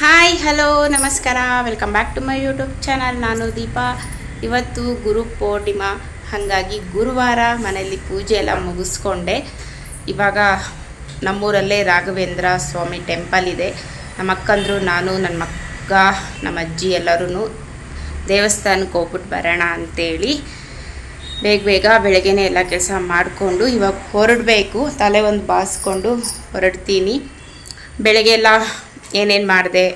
Hi hello ನಮಸ್ಕಾರ. Welcome back to my YouTube channel ನಾನು ದೀಪಾ. ಇವತ್ತು ಗುರು ಪೂರ್ಣಿಮಾ. ಹಾಗಾಗಿ ಗುರುವಾರ ಮನೆಯಲ್ಲಿ ಪೂಜೆ ಎಲ್ಲ ಮುಗಿಸ್ಕೊಂಡೆ. ಇವಾಗ ನಮ್ಮೂರಲ್ಲೇ ರಾಘವೇಂದ್ರ ಸ್ವಾಮಿ ಟೆಂಪಲ್ ಇದೆ. ನಮ್ಮ ಅಕ್ಕಂದರು, ನಾನು ನನ್ನ ಮಕ್ಕ ನಮ್ಮ ಅಜ್ಜಿ ಎಲ್ಲರೂ ದೇವಸ್ಥಾನಕ್ಕೆ ಹೋಗ್ಬಿಟ್ಟು ಬರೋಣ ಅಂತೇಳಿ ಬೇಗ ಬೇಗ ಬೆಳಗ್ಗೆನೇ ಎಲ್ಲ ಕೆಲಸ ಮಾಡಿಕೊಂಡು ಇವಾಗ ಹೊರಡಬೇಕು. ತಲೆ ಒಂದು ಬಾಸ್ಕೊಂಡು ಹೊರಡ್ತೀನಿ. ಬೆಳಗ್ಗೆ ಎಲ್ಲ ಏನೇನು ಮಾಡಿದೆ,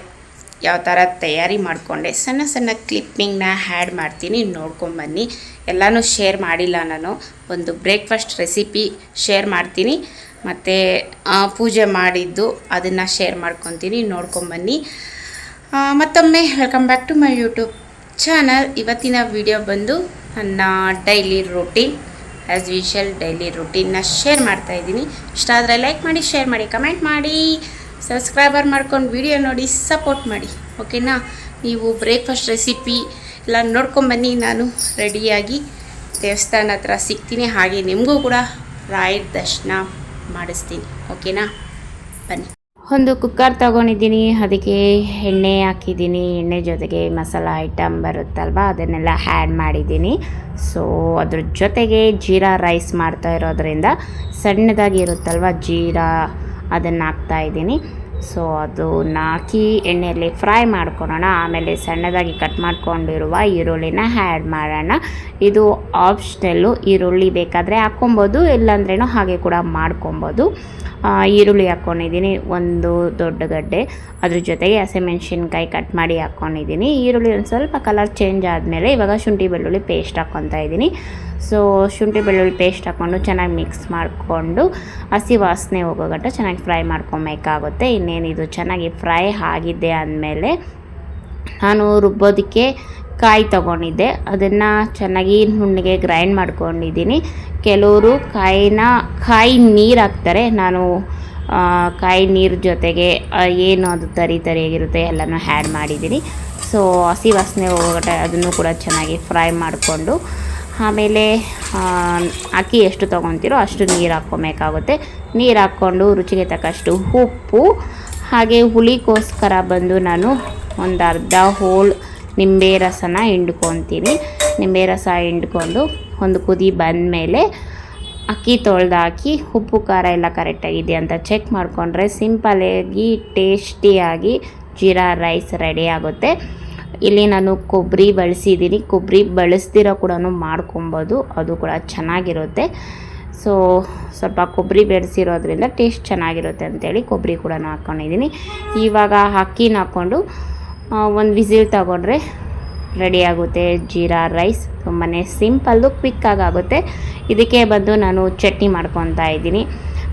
ಯಾವ ಥರ ತಯಾರಿ ಮಾಡಿಕೊಂಡೆ, ಸಣ್ಣ ಸಣ್ಣ ಕ್ಲಿಪ್ಪಿಂಗ್ನ ಹ್ಯಾಡ್ ಮಾಡ್ತೀನಿ ನೋಡ್ಕೊಂಬನ್ನಿ ಎಲ್ಲನೂ ಶೇರ್ ಮಾಡಿಲ್ಲ ನಾನು. ಒಂದು ಬ್ರೇಕ್ಫಾಸ್ಟ್ ರೆಸಿಪಿ ಶೇರ್ ಮಾಡ್ತೀನಿ. ಮತ್ತು ಪೂಜೆ ಮಾಡಿದ್ದು ಅದನ್ನು ಶೇರ್ ಮಾಡ್ಕೊತೀನಿ ನೋಡ್ಕೊಂಬನ್ನಿ ಮತ್ತೊಮ್ಮೆ welcome back to my YouTube channel ಇವತ್ತಿನ ವಿಡಿಯೋ ಬಂದು ನನ್ನ daily routine as usual daily ರೂಟೀನ್ನ share ಮಾಡ್ತಾ ಇದ್ದೀನಿ. ಇಷ್ಟ ಆದರೆ ಲೈಕ್ ಮಾಡಿ ಶೇರ್ ಮಾಡಿ ಕಮೆಂಟ್ ಮಾಡಿ. ಸಬ್ಸ್ಕ್ರೈಬರ್ ಮಾಡ್ಕೊಂಡು ವಿಡಿಯೋ ನೋಡಿ ಸಪೋರ್ಟ್ ಮಾಡಿ, ಓಕೆನಾ? ನೀವು ಬ್ರೇಕ್ಫಾಸ್ಟ್ ರೆಸಿಪಿ ಎಲ್ಲ ನೋಡ್ಕೊಂಬನ್ನಿ ನಾನು ರೆಡಿಯಾಗಿ ದೇವಸ್ಥಾನ ಹತ್ರ ಸಿಗ್ತೀನಿ. ಹಾಗೆ ನಿಮಗೂ ಕೂಡ ರಾಯರ ದರ್ಶನ ಮಾಡಿಸ್ತೀನಿ, ಓಕೆನಾ? ಬನ್ನಿ. ಒಂದು ಕುಕ್ಕರ್ ತಗೊಂಡಿದ್ದೀನಿ. ಅದಕ್ಕೆ ಎಣ್ಣೆ ಹಾಕಿದ್ದೀನಿ. ಎಣ್ಣೆ ಜೊತೆಗೆ ಮಸಾಲ ಐಟಮ್ ಬರುತ್ತಲ್ವ, ಅದನ್ನೆಲ್ಲ ಆ್ಯಡ್ ಮಾಡಿದ್ದೀನಿ. ಸೊ ಅದ್ರ ಜೊತೆಗೆ ಜೀರಾ ರೈಸ್ ಮಾಡ್ತಾ ಇರೋದ್ರಿಂದ ಸಣ್ಣದಾಗಿ ಇರುತ್ತಲ್ವ ಜೀರಾ ಅದನ್ನು ಹಾಕ್ತಾ ಇದ್ದೀನಿ. ಸೊ ಅದನ್ನ ಹಾಕಿ ಎಣ್ಣೆಯಲ್ಲಿ ಫ್ರೈ ಮಾಡ್ಕೊಳ್ಳೋಣ ಆಮೇಲೆ ಸಣ್ಣದಾಗಿ ಕಟ್ ಮಾಡ್ಕೊಂಡಿರುವ ಈರುಳ್ಳಿನ ಆ್ಯಡ್ ಮಾಡೋಣ. ಇದು ಆಪ್ಷನಲ್ಲು ಈರುಳ್ಳಿ ಬೇಕಾದರೆ ಹಾಕ್ಕೊಬೋದು ಇಲ್ಲಾಂದ್ರೂ ಹಾಗೆ ಕೂಡ ಮಾಡ್ಕೊಬೋದು. ಈರುಳ್ಳಿ ಹಾಕ್ಕೊಂಡಿದ್ದೀನಿ ಒಂದು ದೊಡ್ಡ ಗಡ್ಡೆ. ಅದ್ರ ಜೊತೆಗೆ ಹಸಿಮೆಣ್ಸಿನ್ಕಾಯಿ ಕಟ್ ಮಾಡಿ ಹಾಕ್ಕೊಂಡಿದ್ದೀನಿ ಈರುಳ್ಳಿ ಒಂದು ಸ್ವಲ್ಪ ಕಲರ್ ಚೇಂಜ್ ಆದಮೇಲೆ ಇವಾಗ ಶುಂಠಿ ಬೆಳ್ಳುಳ್ಳಿ ಪೇಸ್ಟ್ ಹಾಕ್ಕೊತಾ ಇದ್ದೀನಿ. ಸೊ ಶುಂಠಿ ಬೆಳ್ಳುಳ್ಳಿ ಪೇಸ್ಟ್ ಹಾಕ್ಕೊಂಡು ಚೆನ್ನಾಗಿ ಮಿಕ್ಸ್ ಮಾಡಿಕೊಂಡು ಹಸಿ ವಾಸನೆ ಹೋಗೋ ಗಟ್ಟ ಚೆನ್ನಾಗಿ ಫ್ರೈ ಮಾಡ್ಕೊಬೇಕಾಗುತ್ತೆ. ಇನ್ನೇನಿದು ಚೆನ್ನಾಗಿ ಫ್ರೈ ಆಗಿದೆ ಅಂದಮೇಲೆ ನಾನು ರುಬ್ಬೋದಕ್ಕೆ ಕಾಯಿ ತಗೊಂಡಿದ್ದೆ. ಅದನ್ನು ಚೆನ್ನಾಗಿ ನುಣ್ಣಗೆ ಗ್ರೈಂಡ್ ಮಾಡ್ಕೊಂಡಿದ್ದೀನಿ. ಕೆಲವರು ಕಾಯಿನ, ಕಾಯಿ ನೀರು ಹಾಕ್ತಾರೆ. ನಾನು ಕಾಯಿ ನೀರು ಜೊತೆಗೆ ಏನು ಅದು ತರಿ ತರಿಯಾಗಿರುತ್ತೆ ಎಲ್ಲನೂ ಹ್ಯಾಡ್ ಮಾಡಿದ್ದೀನಿ. ಸೊ ಹಸಿ ವಾಸನೆ ಹೋಗೋಟ ಅದನ್ನು ಕೂಡ ಚೆನ್ನಾಗಿ ಫ್ರೈ ಮಾಡಿಕೊಂಡು, ಆಮೇಲೆ ಅಕ್ಕಿ ಎಷ್ಟು ತೊಗೊತೀರೋ ಅಷ್ಟು ನೀರು ಹಾಕ್ಕೊಬೇಕಾಗುತ್ತೆ. ನೀರು ಹಾಕ್ಕೊಂಡು ರುಚಿಗೆ ತಕ್ಕಷ್ಟು ಉಪ್ಪು, ಹಾಗೆ ಹುಳಿಗೋಸ್ಕರ ಬಂದು ನಾನು ಒಂದು ಅರ್ಧ ಹೋಲ್ ನಿಂಬೆ ರಸನ ಹಿಂಡ್ಕೊತೀನಿ. ನಿಂಬೆ ರಸ ಹಿಂಡ್ಕೊಂಡು ಒಂದು ಕುದಿ ಬಂದಮೇಲೆ ಅಕ್ಕಿ ತೊಳೆದಾಕಿ ಉಪ್ಪು ಖಾರ ಎಲ್ಲ ಕರೆಕ್ಟಾಗಿದೆ ಅಂತ ಚೆಕ್ ಮಾಡಿಕೊಂಡ್ರೆ ಸಿಂಪಲಾಗಿ ಟೇಸ್ಟಿಯಾಗಿ ಜೀರಾ ರೈಸ್ ರೆಡಿ ಆಗುತ್ತೆ. ಇಲ್ಲಿ ನಾನು ಕೊಬ್ಬರಿ ಬಳಸಿದ್ದೀನಿ. ಕೊಬ್ಬರಿ ಬಳಸ್ದಿರೋ ಕೂಡ ಮಾಡ್ಕೊಬೋದು. ಅದು ಕೂಡ ಚೆನ್ನಾಗಿರುತ್ತೆ. ಸೊ ಸ್ವಲ್ಪ ಕೊಬ್ಬರಿ ಬೆರೆಸಿರೋದ್ರಿಂದ ಟೇಸ್ಟ್ ಚೆನ್ನಾಗಿರುತ್ತೆ ಅಂತೇಳಿ ಕೊಬ್ಬರಿ ಕೂಡ ಹಾಕ್ಕೊಂಡಿದ್ದೀನಿ ಇವಾಗ ಅಕ್ಕಿನ ಹಾಕ್ಕೊಂಡು ಒಂದು ವಿಸಿಲ್ ತಗೊಂಡ್ರೆ ರೆಡಿ ಆಗುತ್ತೆ ಜೀರಾ ರೈಸ್. ತುಂಬಾ ಸಿಂಪಲ್ಲು ಕ್ವಿಕ್ಕಾಗಿ ಆಗುತ್ತೆ. ಇದಕ್ಕೆ ಬಂದು ನಾನು ಚಟ್ನಿ ಮಾಡ್ಕೊತಾ ಇದ್ದೀನಿ.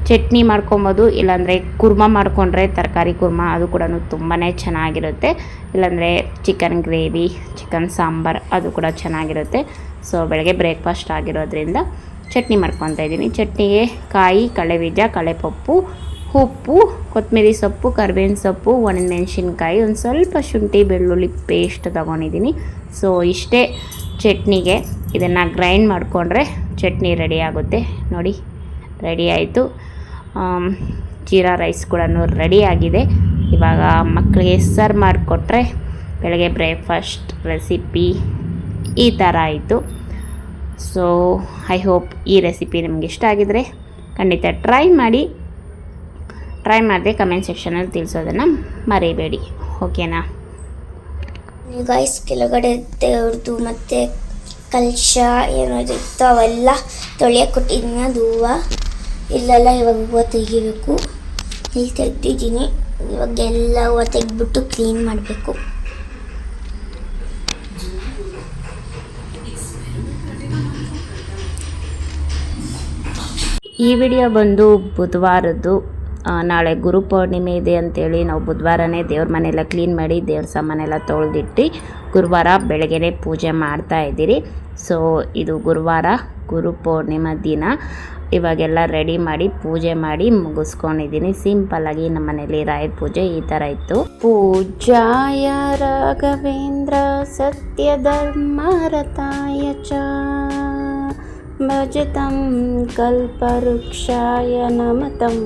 ಚಟ್ನಿ ಮಾಡ್ಕೊಬೋದು, ಇಲ್ಲಾಂದರೆ ಕುರ್ಮ ಮಾಡಿಕೊಂಡ್ರೆ ತರಕಾರಿ ಕುರ್ಮ, ಅದು ಕೂಡ ತುಂಬಾ ಚೆನ್ನಾಗಿರುತ್ತೆ. ಇಲ್ಲಾಂದರೆ ಚಿಕನ್ ಗ್ರೇವಿ ಚಿಕನ್ ಸಾಂಬಾರ್, ಅದು ಕೂಡ ಚೆನ್ನಾಗಿರುತ್ತೆ. ಸೊ ಬೆಳಗ್ಗೆ ಬ್ರೇಕ್ಫಾಸ್ಟ್ ಆಗಿರೋದ್ರಿಂದ ಚಟ್ನಿ ಮಾಡ್ಕೊತಾ ಇದ್ದೀನಿ. ಚಟ್ನಿಗೆ ಕಾಯಿ ಕಡಲೆಬೀಜ ಕಡಲೆಪಪ್ಪು ಉಪ್ಪು, ಕೊತ್ತಂಬರಿ ಸೊಪ್ಪು, ಕರಿಬೇವಿನ ಸೊಪ್ಪು, ಒಣಮೆಣಸಿನ್ಕಾಯಿ, ಒಂದು ಸ್ವಲ್ಪ ಶುಂಠಿ, ಬೆಳ್ಳುಳ್ಳಿ ಪೇಸ್ಟ್ ತೊಗೊಂಡಿದ್ದೀನಿ. ಸೊ ಇಷ್ಟೇ ಚಟ್ನಿಗೆ ಇದನ್ನು ಗ್ರೈಂಡ್ ಮಾಡಿಕೊಂಡ್ರೆ ಚಟ್ನಿ ರೆಡಿ ಆಗುತ್ತೆ. ನೋಡಿ ರೆಡಿ ಆಯಿತು. ಜೀರಾ ರೈಸ್ ಕೂಡ ರೆಡಿ ಆಗಿದೆ. ಇವಾಗ ಮಕ್ಕಳಿಗೆ ಸರ್ವ್ ಮಾಡಿಕೊಟ್ರೆ ಬೆಳಗ್ಗೆ ಬ್ರೇಕ್ಫಾಸ್ಟ್ ರೆಸಿಪಿ ಈ ಥರ ಆಯಿತು. ಸೊ ಐ ಹೋಪ್ ಈ ರೆಸಿಪಿ ನಿಮಗೆ ಇಷ್ಟ ಆಗಿದರೆ ಖಂಡಿತ ಟ್ರೈ ಮಾಡಿ. ಟ್ರೈ ಮಾಡಿದೆ ಕಮೆಂಟ್ ಸೆಕ್ಷನಲ್ಲಿ ತಿಳಿಸೋದನ್ನು ಮರಿಬೇಡಿ. ಓಕೆನಾ ಗಾಯ್ಸ್ ಕೆಳಗಡೆ ದೇವ್ರದ್ದು ಮತ್ತು ಕಲ್ಶ ಏನಾದ್ರು ಇತ್ತು ಅವೆಲ್ಲ ತೊಳೆಯೋಕೆ ಕೊಟ್ಟಿದ್ದೀನಿ. ಅದು ಹೂವು. ಇಲ್ಲೆಲ್ಲ ಇವಾಗ ಹೂವು ತೆಗಿಬೇಕು. ಇಲ್ಲಿ ತೆಗ್ದಿದ್ದೀನಿ. ಇವಾಗ ಎಲ್ಲ ಹೂವು ತೆಗೆದ್ಬಿಟ್ಟು ಕ್ಲೀನ್ ಮಾಡಬೇಕು. ಈ ವಿಡಿಯೋ ಬಂದು ಬುಧವಾರದ್ದು. ನಾಳೆ ಗುರು ಪೌರ್ಣಿಮೆ ಇದೆ ಅಂತೇಳಿ ನಾವು ಬುಧವಾರನೇ ದೇವ್ರ ಮನೆಯೆಲ್ಲ ಕ್ಲೀನ್ ಮಾಡಿ ದೇವ್ರ ಸಾಮಾನೆಲ್ಲ ತೊಳೆದಿಟ್ಟು ಗುರುವಾರ ಬೆಳಗ್ಗೆನೇ ಪೂಜೆ ಮಾಡ್ತಾ ಇದ್ದೀರಿ. ಸೊ ಇದು ಗುರುವಾರ ಗುರು ಪೌರ್ಣಿಮಾ ದಿನ. ಇವಾಗೆಲ್ಲ ರೆಡಿ ಮಾಡಿ ಪೂಜೆ ಮಾಡಿ ಮುಗಿಸ್ಕೊಂಡಿದ್ದೀನಿ. ಸಿಂಪಲ್ಲಾಗಿ ನಮ್ಮ ಮನೇಲಿ ರಾಯರ ಪೂಜೆ ಈ ಥರ ಇತ್ತು. ಪೂಜಾಯ ರಾಘವೇಂದ್ರ ಸತ್ಯ ಧರ್ಮ ರಥಾಯ ಚ. ಭಜತಂ ಕಲ್ಪವೃಕ್ಷಾಯ ನಮತಂ.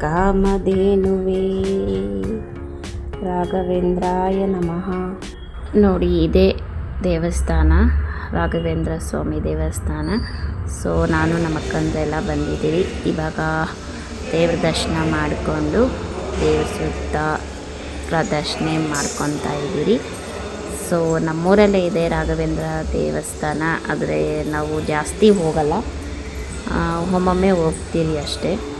ಕಾಮಧೇನುವೇ. ರಾಘವೇಂದ್ರಾಯ ನಮಃ. ನೋಡಿ, ಇದೇ ದೇವಸ್ಥಾನ, ರಾಘವೇಂದ್ರ ಸ್ವಾಮಿ ದೇವಸ್ಥಾನ. ಸೊ, ನಾನು ನಮ್ಮ ಅಕ್ಕಂದರೆಲ್ಲ ಬಂದಿದ್ದೀವಿ. ಇವಾಗ ದೇವ್ರ ದರ್ಶನ ಮಾಡಿಕೊಂಡು ದೇವ್ರ ಸುತ್ತ ಪ್ರದರ್ಶನೆ ಮಾಡ್ಕೊತಾ ಇದ್ದೀರಿ. ಸೊ, ನಮ್ಮೂರಲ್ಲೇ ಇದೆ ರಾಘವೇಂದ್ರ ದೇವಸ್ಥಾನ. ಆದರೆ ನಾವು ಜಾಸ್ತಿ ಹೋಗಲ್ಲ. ಒಮ್ಮೊಮ್ಮೆ ಹೋಗ್ತೀವಿ ಅಷ್ಟೇ.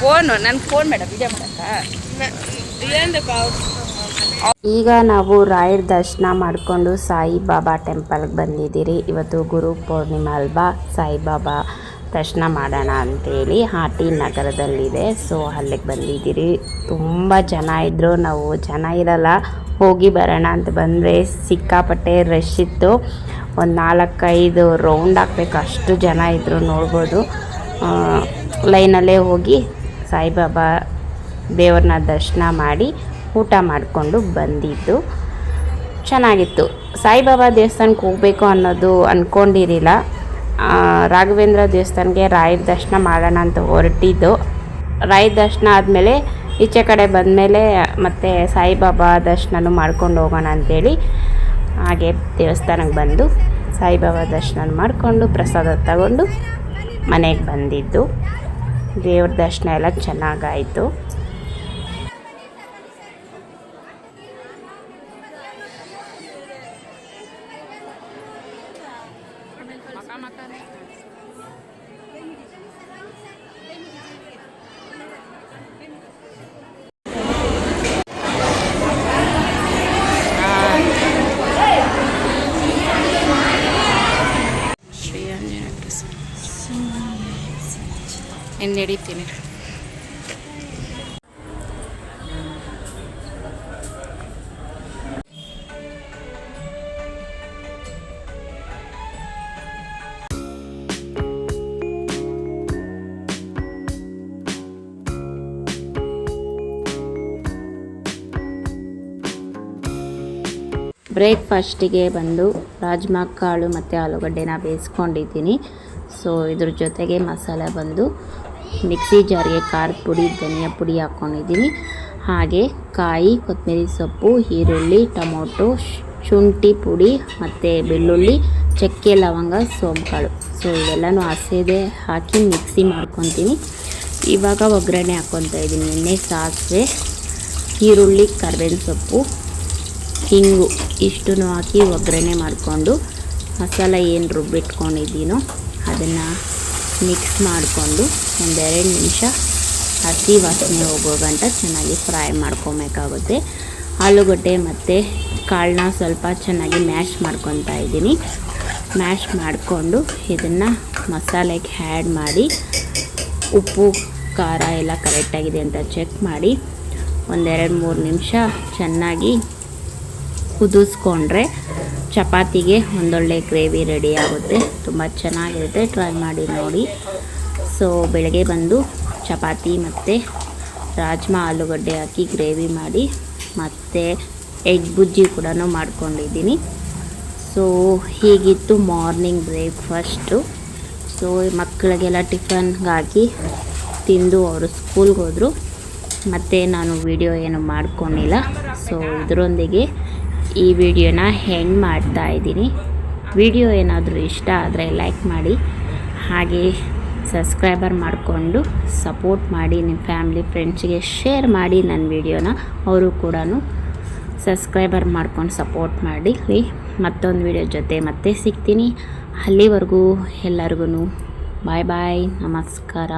ಫೋನು ನನ್ನ ಫೋನ್ ಮೇಡಮ್ ವಿಡಿಯೋ ಮಾಡಕ್ಕ? ಈಗ ನಾವು ರಾಯರ್ ದರ್ಶನ ಮಾಡಿಕೊಂಡು ಸಾಯಿಬಾಬಾ ಟೆಂಪಲ್ಗೆ ಬಂದಿದ್ದೀರಿ. ಇವತ್ತು ಗುರು ಪೂರ್ಣಿಮಾ ಅಲ್ವಾ? ಸಾಯಿಬಾಬಾ. ದರ್ಶನ ಮಾಡೋಣ ಅಂತೇಳಿ ಹಾಟಿ ನಗರದಲ್ಲಿದೆ. ಸೊ ಅಲ್ಲಿಗೆ ಬಂದಿದ್ದೀರಿ. ತುಂಬ ಜನ ಇದ್ದರು ನಾವು ಜನ ಇರಲ್ಲ. ಹೋಗಿ ಬರೋಣ ಅಂತ ಬಂದರೆ ಸಿಕ್ಕಾಪಟ್ಟೆ ರಶ್ ಇತ್ತು. ಒಂದು ನಾಲ್ಕೈದು ರೌಂಡ್ ಹಾಕ್ಬೇಕು ಅಷ್ಟು ಜನ ಇದ್ದರು ನೋಡ್ಬೋದು. ಲೈನಲ್ಲೇ ಹೋಗಿ ಸಾಯಿಬಾಬಾ ದೇವ್ರನ್ನ ದರ್ಶನ ಮಾಡಿ ಊಟ ಮಾಡಿಕೊಂಡು ಬಂದಿದ್ದು. ಚೆನ್ನಾಗಿತ್ತು. ಸಾಯಿಬಾಬಾ ದೇವಸ್ಥಾನಕ್ಕೆ ಹೋಗಬೇಕು ಅನ್ನೋದು ಅಂದ್ಕೊಂಡಿರಲಿಲ್ಲ ರಾಘವೇಂದ್ರ ದೇವಸ್ಥಾನಕ್ಕೆ ರಾಯರ ದರ್ಶನ ಮಾಡೋಣ ಅಂತ ಹೊರಟಿದ್ದು. ರಾಯರ ದರ್ಶನ ಆದಮೇಲೆ ಈಚೆ ಕಡೆ ಬಂದಮೇಲೆ ಮತ್ತೆ ಸಾಯಿಬಾಬಾ ದರ್ಶನನೂ ಮಾಡ್ಕೊಂಡು ಹೋಗೋಣ ಅಂಥೇಳಿ ಹಾಗೆ ದೇವಸ್ಥಾನಕ್ಕೆ ಬಂದು ಸಾಯಿಬಾಬಾ ದರ್ಶನ ಮಾಡಿಕೊಂಡು ಪ್ರಸಾದ ತಗೊಂಡು ಮನೆಗೆ ಬಂದಿದ್ದು. ದೇವ್ರ ದರ್ಶನ ಎಲ್ಲ ಚೆನ್ನಾಗಾಯಿತು. ಇನ್ನು ನಡೀತೀನಿ. ಬ್ರೇಕ್ಫಾಸ್ಟಿಗೆ ಬಂದು ರಾಜ್ಮಾ ಕಾಳು ಮತ್ತು ಆಲೂಗಡ್ಡೆನ ಬೇಯಿಸ್ಕೊಂಡಿದ್ದೀನಿ. ಸೊ ಇದ್ರ ಜೊತೆಗೆ ಮಸಾಲೆ ಬಂದು ಮಿಕ್ಸಿ ಜಾರಿಗೆ ಖಾರದ ಪುಡಿ, ಧನಿಯಾ ಪುಡಿ ಹಾಕ್ಕೊಂಡಿದ್ದೀನಿ ಹಾಗೆ ಕಾಯಿ, ಕೊತ್ತಂಬರಿ ಸೊಪ್ಪು, ಈರುಳ್ಳಿ, ಟೊಮೊಟೊ, ಶುಂಠಿ ಪುಡಿ ಮತ್ತು ಬೆಳ್ಳುಳ್ಳಿ, ಚಕ್ಕೆ, ಲವಂಗ ಸೋಂಕಾಳು ಸೊ ಇವೆಲ್ಲನೂ ಹಸಿದೆ, ಹಾಕಿ ಮಿಕ್ಸಿ ಮಾಡ್ಕೊತೀನಿ. ಇವಾಗ ಒಗ್ಗರಣೆ ಹಾಕ್ಕೊತಾ ಇದ್ದೀನಿ. ಎಣ್ಣೆ, ಸಾಸಿವೆ, ಈರುಳ್ಳಿ, ಕರ್ಬೇವಿನ ಸೊಪ್ಪು, ಹಿಂಗು ಇಷ್ಟನ್ನು ಹಾಕಿ ಒಗ್ಗರಣೆ ಮಾಡಿಕೊಂಡು ಮಸಾಲ ಏನು ರುಬ್ಬಿಟ್ಕೊಂಡಿದ್ದೀನೋ ಅದನ್ನು ಮಿಕ್ಸ್ ಮಾಡಿಕೊಂಡು ಒಂದೆರಡು ನಿಮಿಷ ಹಸಿ ವಾಸನೆ ಹೋಗೋ ಗಂಟ ಚೆನ್ನಾಗಿ ಫ್ರೈ ಮಾಡ್ಕೊಬೇಕಾಗುತ್ತೆ. ಆಲೂಗಡ್ಡೆ ಮತ್ತು ಕಾಳನ್ನ ಸ್ವಲ್ಪ ಚೆನ್ನಾಗಿ ಮ್ಯಾಶ್ ಮಾಡ್ಕೊತಾ ಇದ್ದೀನಿ. ಮ್ಯಾಶ್ ಮಾಡಿಕೊಂಡು ಇದನ್ನು ಮಸಾಲೆಗೆ ಆ್ಯಡ್ ಮಾಡಿ, ಉಪ್ಪು, ಖಾರ ಎಲ್ಲ ಕರೆಕ್ಟಾಗಿದೆ ಅಂತ ಚೆಕ್ ಮಾಡಿ ಒಂದೆರಡು ಮೂರು ನಿಮಿಷ ಚೆನ್ನಾಗಿ ಕುದಿಸ್ಕೊಂಡ್ರೆ ಚಪಾತಿಗೆ ಒಂದೊಳ್ಳೆ ಗ್ರೇವಿ ರೆಡಿ ಆಗುತ್ತೆ. ತುಂಬ ಚೆನ್ನಾಗಿರುತ್ತೆ. ಟ್ರೈ ಮಾಡಿ ನೋಡಿ. ಸೊ ಬೆಳಗ್ಗೆ ಬಂದು ಚಪಾತಿ ಮತ್ತು ರಾಜ್ಮಾ ಆಲೂಗಡ್ಡೆ ಹಾಕಿ ಗ್ರೇವಿ ಮಾಡಿ ಮತ್ತು ಎಗ್ ಬುಜ್ಜಿ ಕೂಡ ಮಾಡ್ಕೊಂಡಿದ್ದೀನಿ. ಸೊ ಹೀಗಿತ್ತು ಮಾರ್ನಿಂಗ್ ಬ್ರೇಕ್ಫಾಸ್ಟು ಸೊ ಮಕ್ಕಳಿಗೆಲ್ಲ ಟಿಫನ್ಗಾಕಿ ತಿಂದು ಅವರು ಸ್ಕೂಲ್ಗೆ ಹೋದರು. ಮತ್ತು ನಾನು ವಿಡಿಯೋ ಏನು ಮಾಡ್ಕೊಂಡಿಲ್ಲ. ಸೊ ಇದರೊಂದಿಗೆ ಈ ವಿಡಿಯೋನ ಹೆಂಗೆ ಮಾಡ್ತಾ ಇದ್ದೀನಿ. ವಿಡಿಯೋ ಏನಾದರೂ ಇಷ್ಟ ಆದರೆ ಲೈಕ್ ಮಾಡಿ. ಹಾಗೆ ಸಬ್ಸ್ಕ್ರೈಬರ್ ಮಾಡಿಕೊಂಡು ಸಪೋರ್ಟ್ ಮಾಡಿ ನಿಮ್ಮ ಫ್ಯಾಮ್ಲಿ ಫ್ರೆಂಡ್ಸ್ಗೆ ಶೇರ್ ಮಾಡಿ ನನ್ನ ವಿಡಿಯೋನ. ಅವರು ಕೂಡ ಸಬ್ಸ್ಕ್ರೈಬರ್ ಮಾಡ್ಕೊಂಡು ಸಪೋರ್ಟ್ ಮಾಡಿ. ಮತ್ತೊಂದು ವಿಡಿಯೋ ಜೊತೆ ಮತ್ತೆ ಸಿಗ್ತೀನಿ. ಅಲ್ಲಿವರೆಗೂ ಎಲ್ಲರಿಗೂ ಬಾಯ್ ಬಾಯ್ ನಮಸ್ಕಾರ.